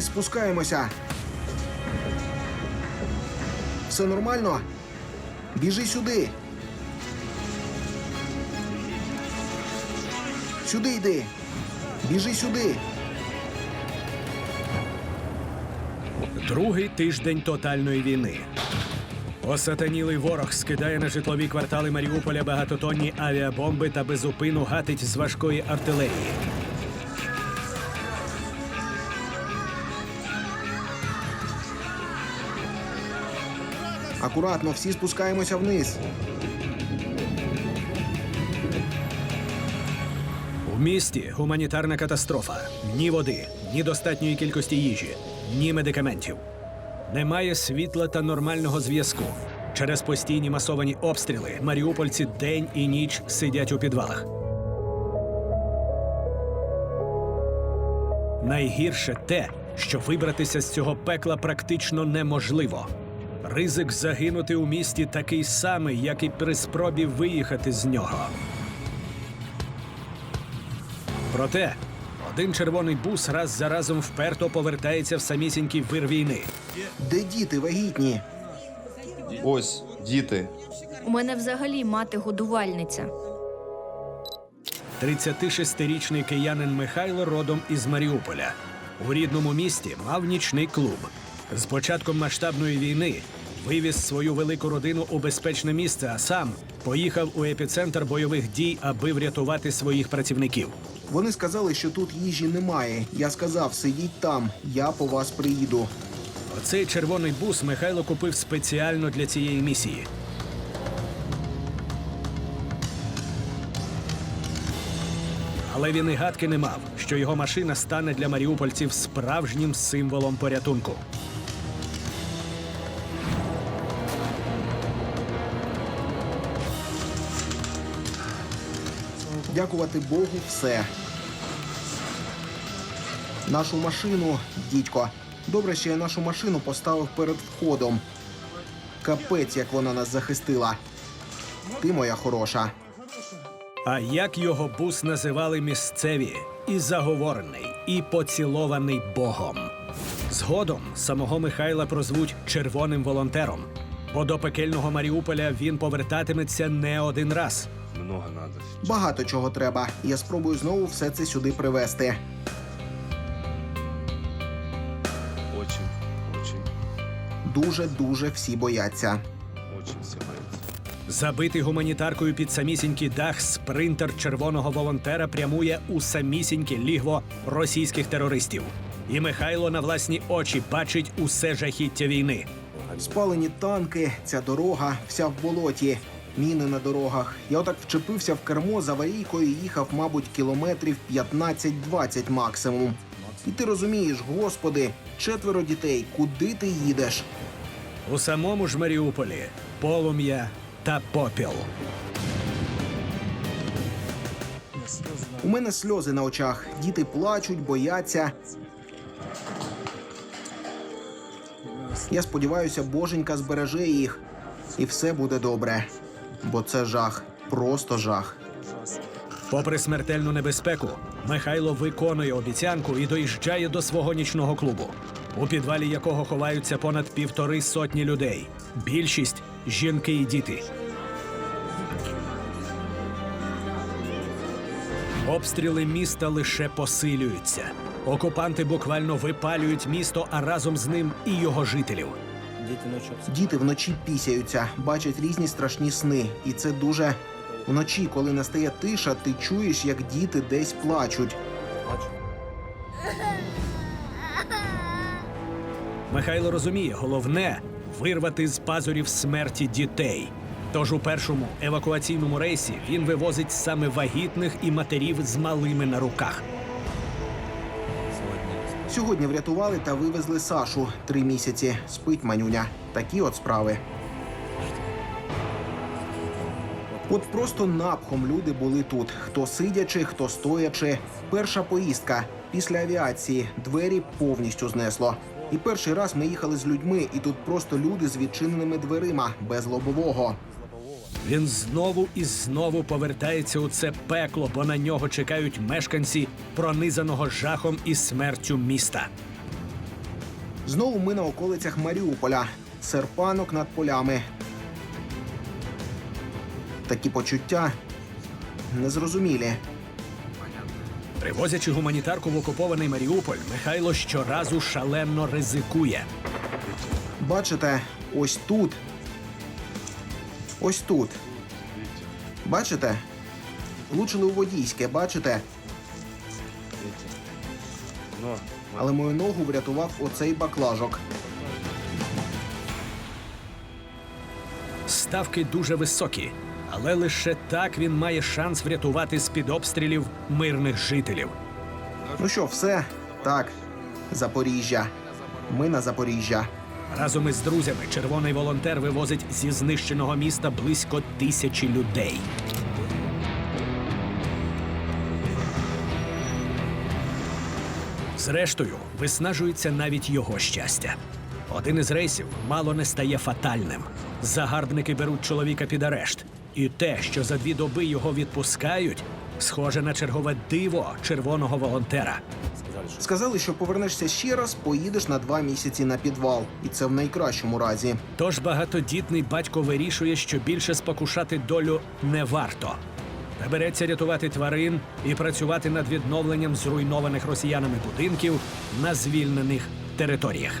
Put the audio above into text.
Спускаємося. Все нормально? Біжи сюди. Сюди йди. Біжи сюди. Другий тиждень тотальної війни. Осатанілий ворог скидає на житлові квартали Маріуполя багатотонні авіабомби та безупину гатить з важкої артилерії. Акуратно, всі спускаємося вниз. У місті гуманітарна катастрофа. Ні води, ні достатньої кількості їжі, ні медикаментів. Немає світла та нормального зв'язку. Через постійні масовані обстріли маріупольці день і ніч сидять у підвалах. Найгірше те, що вибратися з цього пекла практично неможливо. Ризик загинути у місті такий самий, як і при спробі виїхати з нього. Проте один червоний бус раз за разом вперто повертається в самісінький вир війни. Де діти вагітні? Ось діти. У мене взагалі мати годувальниця. 36-річний киянин Михайло родом із Маріуполя. У рідному місті мав нічний клуб. З початком масштабної війни вивіз свою велику родину у безпечне місце, а сам поїхав у епіцентр бойових дій, аби врятувати своїх працівників. Вони сказали, що тут їжі немає. Я сказав, сидіть там, я по вас приїду. Оцей червоний бус Михайло купив спеціально для цієї місії. Але він і гадки не мав, що його машина стане для маріупольців справжнім символом порятунку. Дякувати Богу, все. Нашу машину, дідько. Добре, що я нашу машину поставив перед входом. Капець, як вона нас захистила. Ти моя хороша. А як його бус називали місцеві і заговорений, і поцілований Богом. Згодом самого Михайла прозвуть червоним волонтером, бо до пекельного Маріуполя він повертатиметься не один раз. Много надо. Багато чого треба. Я спробую знову все це сюди привезти. Очень, очень, Дуже дуже всі бояться. очень все боятся. Забитий гуманітаркою під самісінький дах спринтер червоного волонтера прямує у самісіньке лігво російських терористів. І Михайло на власні очі бачить усе жахіття війни. Спалені танки, ця дорога, вся в болоті, міни на дорогах. Я отак вчепився в кермо з аварійкою і їхав, мабуть, кілометрів 15-20 максимум. І ти розумієш, господи, четверо дітей, куди ти їдеш? У самому ж Маріуполі полум'я та попіл. У мене сльози на очах. Діти плачуть, бояться. Я сподіваюся, боженька збереже їх, і все буде добре. Бо це жах, просто жах. Попри смертельну небезпеку, Михайло виконує обіцянку і доїжджає до свого нічного клубу, у підвалі якого ховаються понад півтори сотні людей. Більшість жінки і діти. Обстріли міста лише посилюються. Окупанти буквально випалюють місто, а разом з ним і його жителів. Діти вночі пісяються, бачать різні страшні сни, і це дуже вночі, коли настає тиша, ти чуєш, як діти десь плачуть. Михайло розуміє, головне вирвати з пазурів смерті дітей. Тож у першому евакуаційному рейсі він вивозить саме вагітних і матерів з малими на руках. Сьогодні врятували та вивезли Сашу три місяці. Спить манюня. Такі от справи. От просто напхом люди були тут: хто сидячи, хто стоячи. Перша поїздка після авіації двері повністю знесло. І перший раз ми їхали з людьми, і тут просто люди з відчиненими дверима, без лобового. Він знову і знову повертається у це пекло, бо на нього чекають мешканці пронизаного жахом і смертю міста. Знову ми на околицях Маріуполя. Серпанок над полями. Такі почуття незрозумілі. Привозячи гуманітарку в окупований Маріуполь, Михайло щоразу шалено ризикує. Бачите, ось тут. Ось тут. Бачите? Влучили у водійське, бачите? Але мою ногу врятував оцей баклажок. Ставки дуже високі, але лише так він має шанс врятувати з-під обстрілів мирних жителів. Ну що, все? Так. Запоріжжя. Ми на Запоріжжя. Разом із друзями червоний волонтер вивозить зі знищеного міста близько тисячі людей. Зрештою, виснажується навіть його щастя. Один із рейсів мало не стає фатальним. Загарбники беруть чоловіка під арешт. І те, що за дві доби його відпускають, схоже на чергове диво червоного волонтера. Сказали, що повернешся ще раз, поїдеш на два місяці на підвал. І це в найкращому разі. Тож багатодітний батько вирішує, що більше спокушати долю не варто. Та береться рятувати тварин і працювати над відновленням зруйнованих росіянами будинків на звільнених територіях.